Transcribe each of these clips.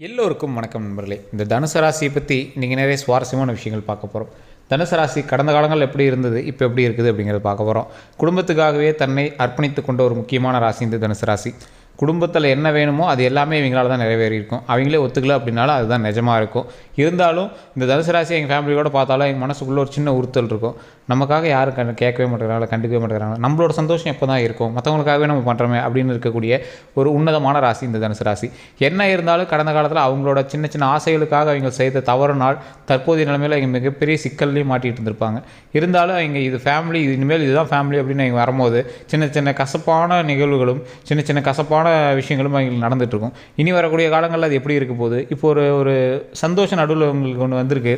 எல்லோருக்கும் வணக்கம் நண்பர்களே. இந்த தனுசு ராசியை பற்றி நீங்கள் நிறைய சுவாரஸ்யமான விஷயங்கள் பார்க்க போகிறோம் தனுசு ராசி கடந்த காலங்கள் எப்படி இருந்தது இப்போ எப்படி இருக்குது அப்படிங்கிறத பார்க்க போகிறோம் குடும்பத்துக்காகவே தன்னை அர்ப்பணித்து கொண்ட ஒரு முக்கியமான ராசி இந்த தனுசு ராசி. குடும்பத்தில் என்ன வேணுமோ அது எல்லாமே இவங்களால தான் நிறைவேறி இருக்கும் அவங்களே ஒத்துக்கல அப்படின்னாலும் அதுதான் நிஜமாக இருக்கும். இருந்தாலும் இந்த தனுசு ராசி எங்கள் ஃபேமிலியோட பார்த்தாலும் எங்கள் மனசுக்குள்ளே ஒரு சின்ன உறுத்தல் இருக்கும். நமக்காக யாரும் கண் கேட்கவே மாட்டேங்கிறாங்க கண்டுக்கவே மாட்டேங்கிறாங்க நம்மளோட சந்தோஷம் எப்போ தான் இருக்கும்? மற்றவங்களுக்காகவே நம்ம பண்ணுறோமே அப்படின்னு இருக்கக்கூடிய ஒரு உன்னதமான ராசி இந்த தனுசு ராசி. என்ன இருந்தாலும் கடந்த காலத்தில் அவங்களோட சின்ன சின்ன ஆசைகளுக்காக அவங்க செய்த தவறுனால் தற்போதைய நிலைமையில் அவங்க மிகப்பெரிய சிக்கல்லையும் மாட்டிகிட்டு இருந்திருப்பாங்க. இருந்தாலும் அவங்க இது ஃபேமிலி இது இனிமேல் இதுதான் ஃபேமிலி அப்படின்னு அவங்க வரும்போது சின்ன சின்ன கசப்பான நிகழ்வுகளும் சின்ன சின்ன கசப்பான விஷயங்களும் அவங்களுக்கு நடந்துட்டு இருக்கும் இனி வரக்கூடிய காலங்களில் அது எப்படி இருக்க போகுது? இப்போ ஒரு ஒரு சந்தோஷ நடுவில் உங்களுக்கு ஒன்று வந்திருக்கு.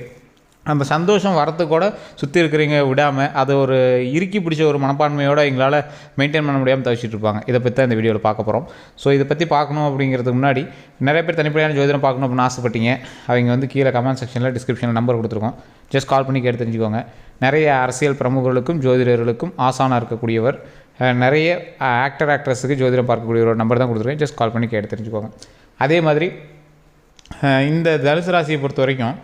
அந்த சந்தோஷம் வரத்துக்கு கூட சுற்றி இருக்கிறவங்க விடாமல் அதை ஒரு இறுக்கி பிடிச்ச ஒரு மனப்பான்மையோடு எங்களால் மெயின்டைன் பண்ண முடியாமல் தவிச்சிட்டு இருப்பாங்க இதை பற்றி தான் இந்த வீடியோவில் பார்க்க போகிறோம் ஸோ இதை பற்றி பார்க்கணும் அப்படிங்கிறதுக்கு முன்னாடி நிறைய பேர் தனிப்படையான ஜோதிடம் பார்க்கணும் அப்படின்னு ஆசைப்பட்டீங்க. அவங்க வந்து கீழே கமெண்ட் செக்ஷனில் டிஸ்கிரிப்ஷனில் நம்பர் கொடுத்துருக்கோம். ஜஸ்ட் கால் பண்ணி கேட்டு தெரிஞ்சுக்கோங்க. நிறைய அரசியல் பிரமுகர்களுக்கும் ஜோதிடர்களுக்கும் ஆசானாக இருக்கக்கூடியவர் நிறைய ஆக்டர் ஆக்ட்ரஸுக்கு ஜோதிடம் பார்க்கக்கூடிய ஒரு நம்பர் தான் கொடுத்துருக்கேன். ஜஸ்ட் கால் பண்ணி கேட்டு தெரிஞ்சுக்கோங்க. அதே மாதிரி இந்த தனுசு ராசியை பொறுத்த வரைக்கும்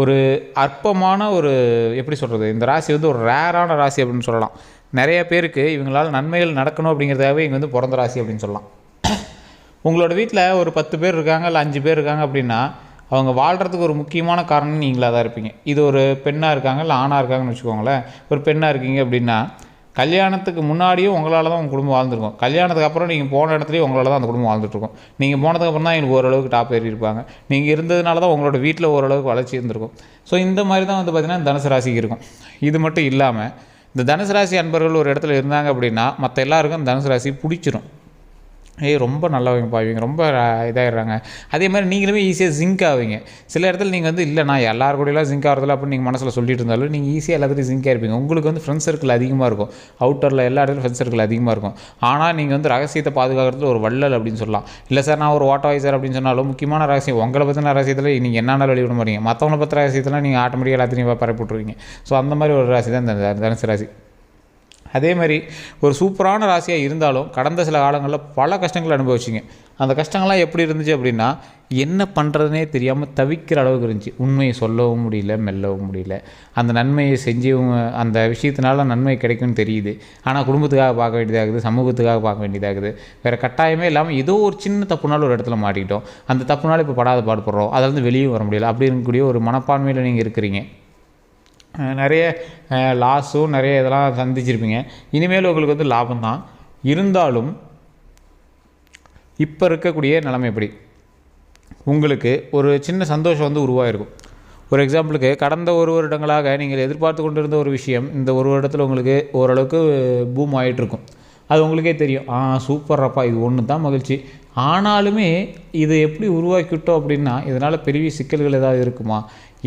ஒரு அற்பமான ஒரு எப்படி சொல்கிறது இந்த ராசி வந்து ஒரு ரேரான ராசி அப்படின்னு சொல்லலாம். நிறைய பேருக்கு இவங்களால் நன்மைகள் நடக்கணும் அப்படிங்கிறதாகவே இங்கே வந்து பிறந்த ராசி அப்படின்னு சொல்லலாம். உங்களோட வீட்டில் ஒரு பத்து பேர் இருக்காங்க இல்லை அஞ்சு பேர் இருக்காங்க அப்படின்னா அவங்க வாழ்கிறதுக்கு ஒரு முக்கியமான காரணம் நீங்களாக தான் இருப்பீங்க. இது ஒரு பெண்ணாக இருக்காங்க இல்லை ஆணாக இருக்காங்கன்னு வச்சுக்கோங்களேன். ஒரு பெண்ணாக இருக்கீங்க அப்படின்னா கல்யாணத்துக்கு முன்னாடியும் உங்களால் தான் உங்கள் குடும்பம் வாழ்ந்துருக்கும். கல்யாணத்துக்கு அப்புறம் நீங்கள் போன இடத்துலையும் உங்களால் தான் அந்த குடும்பம் வாழ்ந்துட்டுருக்கும். நீங்கள் போனதுக்கப்புறம் தான் எனக்கு ஓரளவுக்கு டாப் ஏறி இருப்பாங்க. நீங்கள் இருந்ததுனால தான் உங்களோட வீட்டில் ஓரளவுக்கு வளர்ச்சி இருந்திருக்கும். ஸோ இந்த மாதிரி தான் வந்து பார்த்திங்கன்னா தனுசு ராசிக்கு இருக்கும். இது மட்டும் இல்லாமல் இந்த தனுசு ராசி அன்பர்கள் ஒரு இடத்துல இருந்தாங்க அப்படின்னா மற்ற எல்லாருக்கும் தனுசு ராசி பிடிச்சிரும். ஏய் ரொம்ப நல்லவங்க இவங்க ரொம்ப இதாகிடுறாங்க அதே மாதிரி நீங்களுமே ஈஸியாக ஜிங்க் ஆவீங்க. சில இடத்துல நீங்கள் வந்து இல்லை நான் எல்லார் கூடயெல்லாம் ஜிங்க் ஆகிறதில்ல அப்படின்னு நீங்கள் மனசில் சொல்லிட்டு இருந்தாலும் நீங்கள் ஈஸியாக எல்லாத்துலையும் ஜிங்க் இருப்பீங்க. உங்களுக்கு வந்து ஃப்ரெண்ட்ஸ் சர்க்கிள் அதிகமாக இருக்கும். அவுட்டரில் எல்லா இடத்துலையும் ஃப்ரெண்ட்ஸ் சர்க்கிள் அதிகமாக இருக்கும். ஆனால் நீங்கள் வந்து ரகசியத்தை பாதுகாக்கிறதுல ஒரு வள்ளல் அப்படின்னு சொல்லலாம். இல்லை சார் நான் ஒரு ஓட்ட சார் அப்படின்னு சொன்னாலும் முக்கியமான ரகசியம் உங்களை பற்றின ரகசியத்தில் நீங்கள் என்னென்ன வெளியிட மாட்டீங்க. மற்றவங்களை பற்றி ரகசியத்தில் நீங்கள் ஆட்டோமேட்டிக்காக எல்லாத்தையும் பரப்பிட்டுருவீங்க ஸோ அந்த மாதிரி ஒரு ராசி தான் இந்த தனுசு ராசி. அதே மாதிரி ஒரு சூப்பரான ராசியாக இருந்தாலும் கடந்த சில காலங்களில் பல கஷ்டங்கள் அனுபவிச்சிங்க. அந்த கஷ்டங்கள்லாம் எப்படி இருந்துச்சு அப்படின்னா என்ன பண்ணுறதுனே தெரியாமல் தவிக்கிற அளவுக்கு இருந்துச்சு. உண்மையை சொல்லவும் முடியல மெல்லவும் முடியல. அந்த நன்மையை செஞ்சவங்க அந்த விஷயத்தினால நன்மை கிடைக்கும்னு தெரியுது. ஆனால் குடும்பத்துக்காக பார்க்க வேண்டியதாகுது சமூகத்துக்காக பார்க்க வேண்டியதாகுது வேறு கட்டாயமே இல்லாமல் ஏதோ ஒரு சின்ன தப்புனால ஒரு இடத்துல மாட்டிக்கிட்டோம். அந்த தப்புனால இப்போ படாத பாடுபடுறோம். அதிலேருந்து வெளியே வர முடியல. அப்படி இருக்கக்கூடிய ஒரு மனப்பான்மையில் நீங்கள் இருக்கிறீங்க. நிறைய லாஸும் நிறைய இதெல்லாம் சந்திச்சிருப்பீங்க. இனிமேல் உங்களுக்கு வந்து லாபம் தான். இருந்தாலும் இப்போ இருக்கக்கூடிய நிலைமை எப்படி? உங்களுக்கு ஒரு சின்ன சந்தோஷம் வந்து உருவாயிருக்கும். ஒரு எக்ஸாம்பிளுக்கு கடந்த ஒரு வருடங்களாக நீங்கள் எதிர்பார்த்து கொண்டிருந்த ஒரு விஷயம் இந்த ஒரு வருடத்தில் உங்களுக்கு ஓரளவுக்கு பூம் ஆகிட்டுருக்கும் அது உங்களுக்கே தெரியும். ஆ சூப்பர்ப்பா இது ஒன்று தான் மகிழ்ச்சி. ஆனாலுமே இது எப்படி உருவாக்கிவிட்டோம் அப்படின்னா இதனால் பெரிய சிக்கல்கள் ஏதாவது இருக்குமா?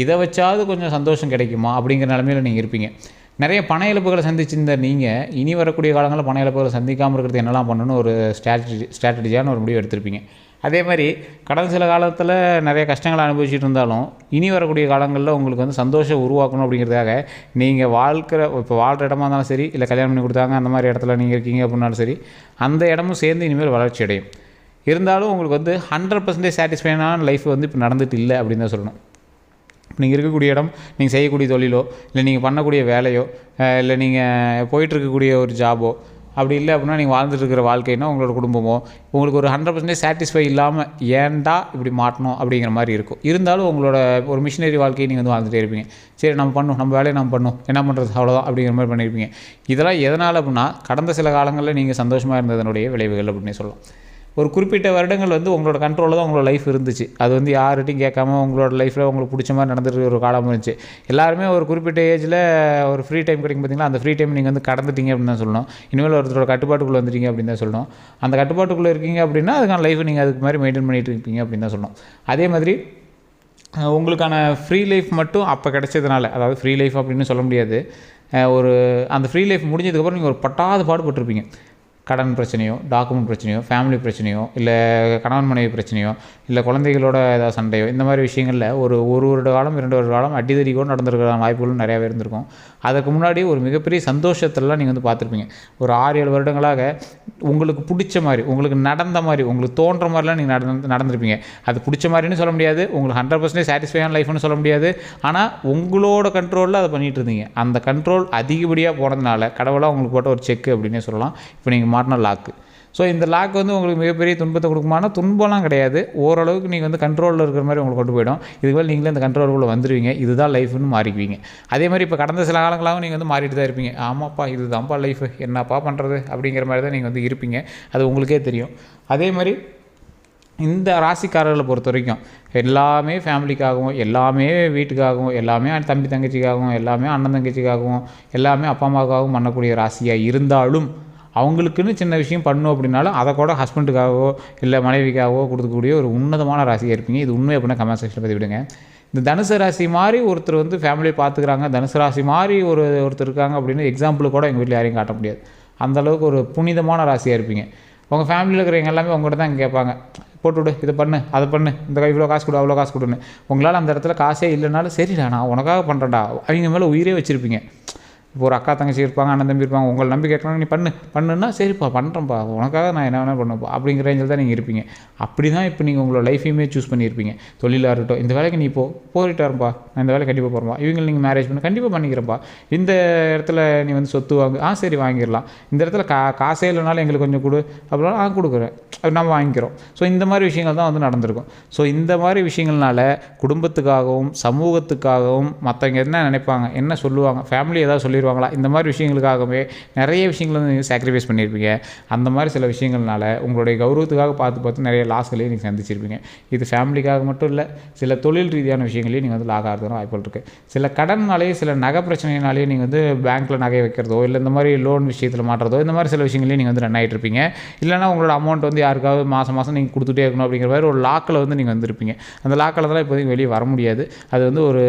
இதை வச்சாவது கொஞ்சம் சந்தோஷம் கிடைக்குமா? அப்படிங்கிற நிலமையில நீங்கள் இருப்பீங்க. நிறைய பண இழப்புகளை சந்திச்சிருந்த நீங்கள் இனி வரக்கூடிய காலங்களில் பண இழப்புகளை சந்திக்காமல் இருக்கிறது என்னெல்லாம் பண்ணணும்னு ஒரு ஸ்ட்ராட்டஜி ஸ்ட்ராட்டஜியான ஒரு முடிவு எடுத்திருப்பீங்க. அதே மாதிரி கடந்த சில காலத்தில் நிறைய கஷ்டங்களை அனுபவிச்சுட்டு இருந்தாலும் இனி வரக்கூடிய காலங்களில் உங்களுக்கு வந்து சந்தோஷம் உருவாக்கணும் அப்படிங்கிறதுக்காக நீங்கள் வாழ்க்கிற இப்போ வாழ்கிற இடமா இருந்தாலும் சரி இல்லை கல்யாணம் பண்ணி கொடுத்தாங்க அந்த மாதிரி இடத்துல நீங்கள் இருக்கீங்க அப்படின்னாலும் சரி அந்த இடமும் சேர்ந்து இனிமேல் வளர்ச்சி அடையும். இருந்தாலும் உங்களுக்கு வந்து ஹண்ட்ரட் பர்சன்டேஜ் சாட்டிஸ்ஃபைடான லைஃப் வந்து இப்போ நடந்துட்டு இல்லை அப்படின்னு தான் சொல்லணும். நீங்கள் இருக்கக்கூடிய இடம் நீங்கள் செய்யக்கூடிய தொழிலோ இல்லை நீங்கள் பண்ணக்கூடிய வேலையோ இல்லை நீங்கள் போயிட்டுருக்கக்கூடிய ஒரு ஜாபோ அப்படி இல்லை அப்படின்னா நீங்கள் வாழ்ந்துட்டுருக்கிற வாழ்க்கைனா உங்களோட குடும்பமோ உங்களுக்கு ஒரு ஹண்ட்ரட் பர்சன்டேஜ் சாட்டிஸ்ஃபை இல்லாமல் ஏன்டா இப்படி மாட்டணும் அப்படிங்கிற மாதிரி இருக்கும். இருந்தாலும் உங்களோட ஒரு மிஷினரி வாழ்க்கையை நீங்கள் வந்து வாழ்ந்துகிட்டே இருப்பீங்க. சரி நம்ம பண்ணும் நம்ம வேலையை நம்ம பண்ணும் என்ன பண்ணுறது அவ்வளோதான் அப்படிங்கிற மாதிரி பண்ணியிருப்பீங்க இதெல்லாம் எதனால் அப்படின்னா கடந்த சில காலங்களில் நீங்கள் சந்தோஷமாக இருந்ததனுடைய விளைவுகள் அப்படின்னு சொல்லலாம். ஒரு குறிப்பிட்ட வருடங்கள் வந்து உங்களோட கண்ட்ரோலில் தான் உங்களோட லைஃப் இருந்துச்சு. அது வந்து யார்கிட்டையும் கேட்காம உங்களோட லைஃப்பில் உங்களுக்கு பிடிச்ச மாதிரி நடந்துட்டு ஒரு காலம் இருந்துச்சு எல்லாருமே ஒரு குறிப்பிட்ட ஏஜில் ஒரு ஃப்ரீ டைம் கிடைக்கும் பார்த்தீங்களா அந்த ஃப்ரீ டைம் நீங்கள் வந்து கடந்துட்டீங்க அப்படின்னு தான் சொல்லணும். இனிமேல் ஒருத்தரோட கட்டுப்பாட்டுக்குள்ளே வந்துட்டீங்க அப்படின்னு தான் சொல்லணும். அந்த கட்டுப்பாட்டுக்குள்ளே இருக்கீங்க அப்படின்னா அதுக்கான லைஃப் நீங்கள் அதுக்கு மாதிரி மெயின்டைன் பண்ணிட்டு இருப்பீங்க அப்படின்னு தான் சொல்லணும். அதே மாதிரி உங்களுக்கான ஃப்ரீ லைஃப் மட்டும் அப்போ கிடைச்சதுனால அதாவது ஃப்ரீ லைஃப் அப்படின்னு சொல்ல முடியாது. ஒரு அந்த ஃப்ரீ லைஃப் முடிஞ்சதுக்கப்புறம் நீங்கள் ஒரு பட்டாத பாடுபட்டிருப்பீங்க கடன் பிரச்சனையோ டாக்குமெண்ட் பிரச்சனையோ ஃபேமிலி பிரச்சனையோ இல்லை கணவன் மனைவி பிரச்சனையோ இல்லை குழந்தைகளோட ஏதாவது சண்டையோ இந்த மாதிரி விஷயங்களில் ஒரு ஒரு வருட காலம் இரண்டு வருட காலம் அடிதடி கூட நடந்திருக்கிற வாய்ப்புகளும் நிறையாவே இருந்திருக்கும். அதுக்கு முன்னாடி ஒரு மிகப்பெரிய சந்தோஷத்தெல்லாம் நீங்கள் வந்து பார்த்துருப்பீங்க. ஒரு ஆறு ஏழு வருடங்களாக உங்களுக்கு பிடிச்ச மாதிரி உங்களுக்கு நடந்த மாதிரி உங்களுக்கு தோன்ற மாதிரிலாம் நீங்கள் நடந்து நடந்திருப்பீங்க. அது பிடிச்ச மாதிரின்னு சொல்ல முடியாது உங்களுக்கு ஹண்ட்ரட் பர்சன்டேஜ் சாட்டிஸ்ஃபையான லைஃப்னு சொல்ல முடியாது. ஆனால் உங்களோட கண்ட்ரோலில் அதை பண்ணிகிட்டு இருந்தீங்க. அந்த கண்ட்ரோல் அதிகப்படியாக போனதுனால கடவுளாக உங்களுக்கு போட்ட ஒரு செக் அப்படின்னே சொல்லலாம். இப்போ நீங்கள் மாட்டின லாக்கு ஸோ இந்த லாக் வந்து உங்களுக்கு மிகப்பெரிய துன்பத்தை கொடுக்குமானா துன்பம்லாம் கிடையாது. ஓரளவுக்கு நீங்கள் வந்து கண்ட்ரோலில் இருக்கிற மாதிரி உங்களுக்கு கொண்டு போயிடும். இதுக்கு நீங்களே இந்த கண்ட்ரோலுக்குள்ளே வந்துடுவீங்க இதுதான் லைஃப்னு மாறிக்குவீங்க. அதே மாதிரி இப்போ கடந்த சில காலங்களாகவும் நீங்கள் வந்து மாறிட்டு தான் இருப்பீங்க. ஆமாப்பா இதுதான்ப்பா லைஃப் என்னப்பா பண்ணுறது அப்படிங்கிற மாதிரி தான் நீங்கள் வந்து இருப்பீங்க. அது உங்களுக்கே தெரியும். அதே மாதிரி இந்த ராசிக்காரர்களை பொறுத்த வரைக்கும் எல்லாமே ஃபேமிலிக்காகவும் எல்லாமே வீட்டுக்காகவும் எல்லாமே தம்பி தங்கச்சிக்காகவும் எல்லாமே அண்ணன் தங்கச்சிக்காகவும் எல்லாமே அப்பா அம்மாவுக்காகவும் பண்ணக்கூடிய ராசியாக இருந்தாலும் அவங்களுக்குன்னு சின்ன விஷயம் பண்ணும் அப்படின்னாலும் அதை கூட ஹஸ்பண்டுக்காகவோ இல்லை மனைவிக்காகவோ கொடுக்கக்கூடிய ஒரு உன்னதமான ராசியாக இருப்பீங்க. இது உண்மை அப்படின்னா கமெண்ட் செக்ஷனில் பற்றி விடுங்க இந்த தனுசு ராசி மாதிரி ஒருத்தர் வந்து ஃபேமிலியை பார்த்துக்கிறாங்க. தனுசு ராசி மாதிரி ஒரு ஒருத்தர் இருக்காங்க அப்படின்னு எக்ஸாம்பிள் கூட எங்கள் வீட்டில் யாரையும் காட்ட முடியாது. அந்த அளவுக்கு ஒரு புனிதமான ராசியாக இருப்பீங்க. உங்கள் ஃபேமிலியில் இருக்கிறவங்க எல்லாமே உங்கள்கிட்ட தான் கேட்பாங்க. போட்டு விடு இதை பண்ணு அதை பண்ணு இந்த கை இவ்வளோ காசு கொடு அவ்வளோ காசு கொடுன்னு. உங்களால் அந்த இடத்துல காசே இல்லைனாலும் சரிடா நான் உனக்காக பண்ணுறேன்டா அவங்க மேலே உயிரே வச்சுருப்பீங்க. இப்போ ஒரு அக்கா தங்கச்சி இருப்பாங்க அண்ணன் தம்பி இருப்பாங்க உங்களை நம்பி கேட்கறாங்க நீ பண்ணு. பண்ணுன்னா சரிப்பா பண்ணுறேன்ப்பா உனக்காக நான் என்ன வேணால் பண்ணுப்பா அப்படிங்கிற ரேஞ்சில் தான் நீங்கள் இருப்பீங்க. அப்படி தான் இப்போ நீங்கள் உங்களோட லைஃபையுமே சூஸ் பண்ணியிருப்பீங்க. தொழிலாக இருக்கட்டும் இந்த வேலைக்கு நீ போ போரிட்டாருப்பா நான் இந்த வேலை கண்டிப்பாக போகிறப்பா இவங்க நீங்கள் மேரேஜ் பண்ணி கண்டிப்பாக பண்ணிக்கிறப்பா இந்த இடத்துல நீ வந்து சொத்து வாங்கு ஆ சரி வாங்கிடலாம். இந்த இடத்துல கா காசே இல்லைனாலும் எங்களுக்கு கொஞ்சம் கொடு. அப்படின்னா ஆ கொடுக்குறேன். அப்படி நம்ம வாங்கிக்கிறோம். ஸோ இந்த மாதிரி விஷயங்கள் தான் வந்து நடந்திருக்கும். ஸோ இந்த மாதிரி விஷயங்கள்னால குடும்பத்துக்காகவும் சமூகத்துக்காகவும் மற்றவங்க என்ன நினைப்பாங்க என்ன சொல்லுவாங்க ஃபேமிலி ஏதாவது சொல்லிடுவாங்களா இந்த மாதிரி விஷயங்களுக்காகவே நிறைய விஷயங்கள் வந்து நீங்கள் சாக்ரிஃபைஸ் பண்ணியிருப்பீங்க. அந்த மாதிரி சில விஷயங்கள்னால உங்களுடைய கௌரவத்துக்காக பார்த்து பார்த்து நிறைய லாஸ்களையும் நீங்கள் சந்திச்சிருப்பீங்க. இது ஃபேமிலிக்காக மட்டும் இல்லை சில தொழில் ரீதியான விஷயங்களையும் நீங்கள் வந்து லாக் ஆகிறதுக்கு வாய்ப்புகள் இருக்குது சில கடன்னாலேயே சில நகை பிரச்சனைனாலேயே நீங்கள் வந்து பேங்க்கில் நகை வைக்கிறதோ இல்லை இந்த மாதிரி லோன் விஷயத்தில் மாட்டுறதோ இந்த மாதிரி சில விஷயங்களையும் நீங்கள் வந்து ரன் ஆகிட்டு இருப்பீங்க. இல்லைனா உங்களோட அமௌண்ட் வந்து யாருக்காவது மாதம் மாதம் நீங்கள் கொடுத்துட்டே இருக்கணும் அப்படிங்கிற மாதிரி ஒரு லாக்கில் வந்து நீங்கள் வந்துருப்பீங்க. அந்த லாக்கில் தான் இப்போதைக்கு வெளியே வர முடியாது. அது வந்து ஒரு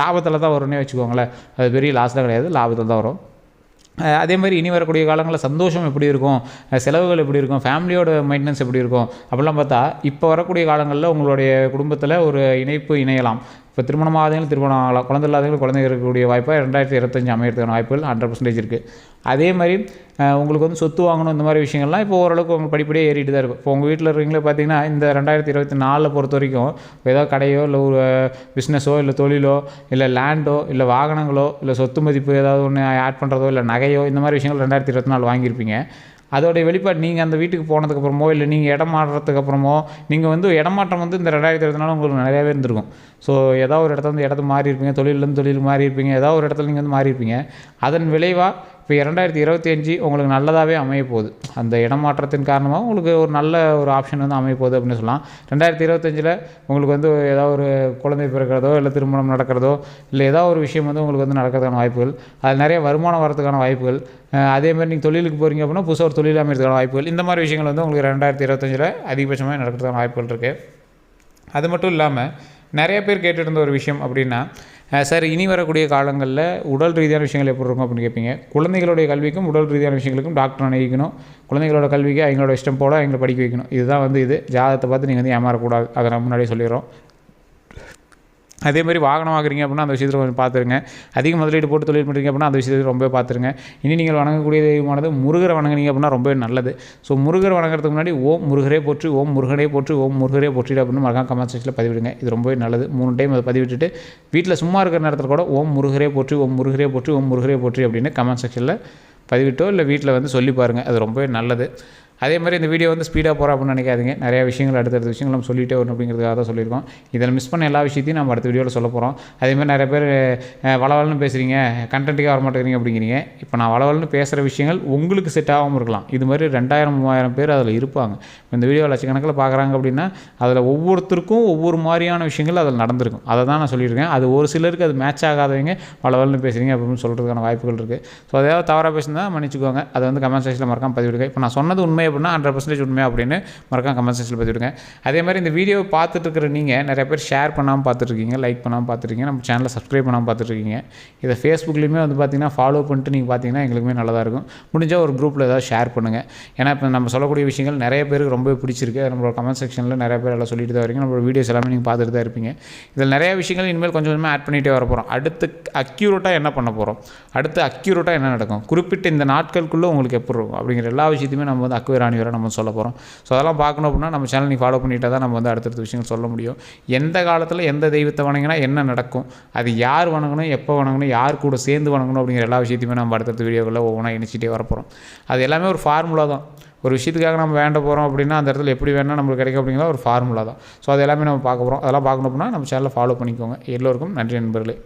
லாபத்தில் தான் வரும்னே வச்சுக்கோங்களேன். அது பெரிய லாஸ் தான் கிடையாது. லாபத்தில் தான் வரும். அதே மாதிரி இனி வரக்கூடிய காலங்களில் சந்தோஷம் எப்படி இருக்கும்? செலவுகள் எப்படி இருக்கும்? ஃபேமிலியோட மெயின்டெனன்ஸ் எப்படி இருக்கும்? அப்படிலாம் பார்த்தா இப்போ வரக்கூடிய காலங்களில் உங்களுடைய குடும்பத்தில் ஒரு இணைப்பு இணையலாம். இப்போ திருமணம் ஆகாதவங்களும் திருமணம் ஆகலாம் குழந்தை இல்லாதவங்களுக்கு குழந்தை இருக்கக்கூடிய வாய்ப்பாக ரெண்டாயிரத்தி இருபத்தஞ்சு அமையறதுக்கான வாய்ப்புகள் ஹண்ட்ரட் பர்சன்டேஜ் இருக்குது அதே மாதிரி உங்களுக்கு வந்து சொத்து வாங்கணும் இந்த மாதிரி விஷயங்கள்லாம் இப்போ ஓரளவுக்கு உங்களுக்கு படிப்படியாக ஏறிட்டு தான் இருக்கும் இப்போ உங்கள் வீட்டில் இருக்கீங்களே பார்த்தீங்கன்னா இந்த ரெண்டாயிரத்தி இருபத்தி நாலில் பொறுத்த வரைக்கும் இப்போ ஏதாவது கடையோ இல்லை ஒரு பிஸ்னஸோ இல்லை தொழிலோ இல்லை லேண்டோ இல்லை வாகனங்களோ இல்லை சொத்து மதிப்பு ஏதாவது ஒன்று ஆட் பண்ணுறதோ இல்லை நகையோ இந்த மாதிரி விஷயங்கள் ரெண்டாயிரத்தி இருபத்தி நாலு வாங்கியிருப்பீங்க. அதோடைய வெளிப்பாடு நீங்கள் அந்த வீட்டுக்கு போனதுக்கப்புறமோ இல்லை நீங்கள் இடம் மாறுறதுக்கப்புறமோ நீங்கள் வந்து இடமாற்றம் வந்து இந்த ரெண்டாயிரத்தி இருபத்தி நாலு உங்களுக்கு நிறையாவே இருந்திருக்கும். ஸோ ஏதோ ஒரு இடத்துல வந்து இடத்து மாறி இருப்பீங்க தொழிலேருந்து தொழில் மாறி இருப்பீங்க ஒரு இடத்துல நீங்கள் வந்து மாறி இருப்பீங்க அதன் விளைவாக இப்போ இரண்டாயிரத்தி இருபத்தி அஞ்சு உங்களுக்கு நல்லதாகவே அமைய போகுது அந்த இடமாற்றத்தின் காரணமாக உங்களுக்கு ஒரு நல்ல ஒரு ஆப்ஷன் வந்து அமைய போகுது அப்படின்னு சொல்லலாம். ரெண்டாயிரத்தி இருபத்தஞ்சில் உங்களுக்கு வந்து ஏதாவது ஒரு குழந்தை பிறக்கிறதோ இல்லை திருமணம் நடக்கிறதோ இல்லை ஏதாவது ஒரு விஷயம் வந்து உங்களுக்கு வந்து நடக்கிறதுக்கான வாய்ப்புகள் அது நிறைய வருமானம் வரதுக்கான வாய்ப்புகள் அதேமாதிரி அதே மாதிரி நீங்கள் தொழிலுக்கு போகிறீங்க அப்படின்னா புதுசாக ஒரு தொழில் அமைகிறதுக்கான வாய்ப்புகள் இந்த மாதிரி விஷயங்கள் வந்து உங்களுக்கு ரெண்டாயிரத்தி இருபத்தஞ்சில் அதிகபட்சமாக நடக்கிறதுக்கான வாய்ப்புகள் இருக்குது அது மட்டும் இல்லாமல் நிறைய பேர் கேட்டுட்டு இருந்த ஒரு விஷயம் அப்படின்னா சார் இனி வரக்கூடிய காலங்களில் உடல் ரீதியான விஷயங்கள் எப்படி இருக்கும் அப்படின்னு கேட்பீங்க குழந்தைகளுடைய கல்விக்கும் உடல் ரீதியான விஷயங்களுக்கும் டாக்டர் அணிவிக்கணும் குழந்தைகளோட கல்விக்கு அவங்களோட இஷ்டம் போல் அவங்களை படிக்க வைக்கணும். இதுதான் வந்து இது. ஜாதகத்தை பார்த்து நீங்கள் வந்து ஏமாறக்கூடாது. அதை நான் முன்னாடியே சொல்லிடுறோம். அதே மாதிரி வாகனம் வாங்குறீங்க அப்படின்னா அந்த விஷயத்தில் கொஞ்சம் பார்த்துருங்க. அதிக முதலீடு போட்டு தொழில் பண்ணுறீங்க அப்படின்னா அந்த விஷயத்தில் ரொம்ப பார்த்துருங்க. இனி நீங்கள் வணங்கக்கூடிய தெய்வமானது முருகரை வணங்குனீங்க அப்படின்னா ரொம்பவே நல்லது. ஸோ முருகர் வணங்குறதுக்கு முன்னாடி ஓம் முருகரே போற்றி ஓம் முருகனே போற்றி ஓம் முருகரே போற்றி அப்படின்னு மறக்காம கமெண்ட் செக்ஷனில் பதிவிடுங்க. இது ரொம்பவே நல்லது. மூணு டைம் அதை பதிவிட்டுட்டு வீட்டில் சும்மா இருக்கிற நேரத்தில் கூட ஓம் முருகரே போற்றி ஓம் முருகரே போற்றி ஓம் முருகரே போற்றி அப்படின்னு கமெண்ட் செக்ஷனில் பதிவிட்டோ இல்லை வீட்டில் வந்து சொல்லி பாருங்கள் அது ரொம்பவே நல்லது. அதே மாதிரி இந்த வீடியோ வந்து ஸ்பீடாக போகிறோம் அப்படின்னு நினைக்காதீங்க. நிறைய விஷயங்கள் அடுத்தடுத்த விஷயங்கள் நம்ம சொல்லிகிட்டே வரணும் அப்படிங்கிறதுக்காக தான் சொல்லியிருக்கோம். இதில் மிஸ் பண்ண எல்லா விஷயத்தையும் நம்ம அடுத்த வீடியோவில் சொல்ல போகிறோம் அதே மாதிரி நிறைய பேர் வளவலன்னு பேசுகிறீங்க கண்டென்ட்டுக்கே வர மாட்டேங்கிறீங்க அப்படிங்கிறீங்க. இப்போ நான் வளவலன்னு பேசுகிற விஷயங்கள் உங்களுக்கு செட் ஆகாமல் இருக்கலாம். இது மாதிரி ரெண்டாயிரம் மூவாயிரம் பேர் அதில் இருப்பாங்க. இந்த வீடியோ லட்சக்கணக்கில் பார்க்குறாங்க அப்படின்னா அதில் ஒவ்வொருத்தருக்கும் ஒவ்வொரு மாதிரியான விஷயங்கள் அதில் நடந்திருக்கும். அதை தான் நான் சொல்லியிருக்கேன். அது ஒரு சிலருக்கு அது மேட்ச் ஆகாதவங்க வளவலன்னு பேசுகிறீங்க அப்படின்னு சொல்கிறதுக்கான வாய்ப்புகள் இருக்குது ஸோ அதாவது தவறாக பேசுனா மன்னிச்சுக்கோங்க. அதை வந்து கமெண்ட் செக்ஷனில் மறக்காமல் பதிவிடுங்க. இப்போ நான் சொன்னது உண்மை அப்படின்னா ஹண்ட்ரட் பர்சன்டேஜ் உண்மை அப்படின்னு மறக்காம கமெண்ட் செக்ஷனில் பார்த்துருங்க அதே மாதிரி இந்த வீடியோ பார்த்துட்டு இருக்கிற நீங்கள் நிறைய பேர் ஷேர் பண்ணாமல் பார்த்துட்ருக்கீங்க லைக் பண்ணாமல் பார்த்துருக்கீங்க நம்ம சேனலை சப்ஸ்கிரைப் பண்ணாமல் பார்த்துட்ருக்கீங்க இதை ஃபேஸ்புக்லேயுமே வந்து பார்த்தீங்கன்னா ஃபாலோ பண்ணிட்டு நீங்கள் பார்த்தீங்கன்னா எங்களுக்குமே நல்லதாக இருக்கும். முடிஞ்சால் ஒரு குரூப்பில் ஏதாவது ஷேர் பண்ணுங்கள் ஏன்னா இப்போ நம்ம சொல்லக்கூடிய விஷயங்கள் நிறைய பேருக்கு ரொம்ப பிடிச்சிருக்கு. நம்மளோட கமெண்ட் செக்ஷனில் நிறைய பேர் எல்லாம் சொல்லிட்டு தான் வரீங்க நம்மளோட வீடியோஸ் எல்லாமே நீங்கள் பார்த்துட்டு தான் இருப்பீங்க. இதில் நிறைய விஷயங்கள் இனிமேல் கொஞ்சம் கொஞ்சமாக ஆட் பண்ணிகிட்டே வர போகிறோம் அடுத்து அக்யூரேட்டாக என்ன பண்ண போகிறோம் அடுத்து அக்யூரேட்டாக என்ன நடக்கும்? குறிப்பிட்ட இந்த நாட்களுக்குள்ளே உங்களுக்கு எப்படி இருக்கும்? அப்படிங்கிற எல்லா விஷயத்தையுமே நம்ம வந்து அக்குவே ராணி வரை நம்ம சொல்ல போகிறோம் ஸோ அதெல்லாம் பார்க்கணும் அப்படின்னா நம்ம சேனல் நீ ஃபாலோ பண்ணிட்டால் தான் நம்ம வந்து அடுத்தடுத்த விஷயங்கள் சொல்ல முடியும். எந்த காலத்தில் எந்த தெய்வத்தை வணங்கினா என்ன நடக்கும்? அது யார் வணங்கணும்? எப்போ வணங்கணும்? யார் கூட சேர்ந்து வணங்கணும்? அப்படிங்கிற எல்லா விஷயத்தையுமே நம்ம அடுத்தடுத்த வீடியோக்களில் ஒவ்வொன்றா இணைச்சிட்டே வரப்போகிறோம் அது எல்லாமே ஒரு ஃபார்முலா தான். ஒரு விஷயத்துக்காக நம்ம வேண்ட போகிறோம் அப்படின்னா அந்த இடத்துல எப்படி வேணால் நம்மளுக்கு கிடைக்கும் அப்படிங்கிற ஒரு ஃபார்முலா தான். ஸோ அது எல்லாமே நம்ம பார்க்க போகிறோம் அதெல்லாம் பார்க்கணும் அப்படின்னா நம்ம சேனலை ஃபாலோ பண்ணிக்கோங்க. எல்லோருக்கும் நன்றி நண்பர்களே.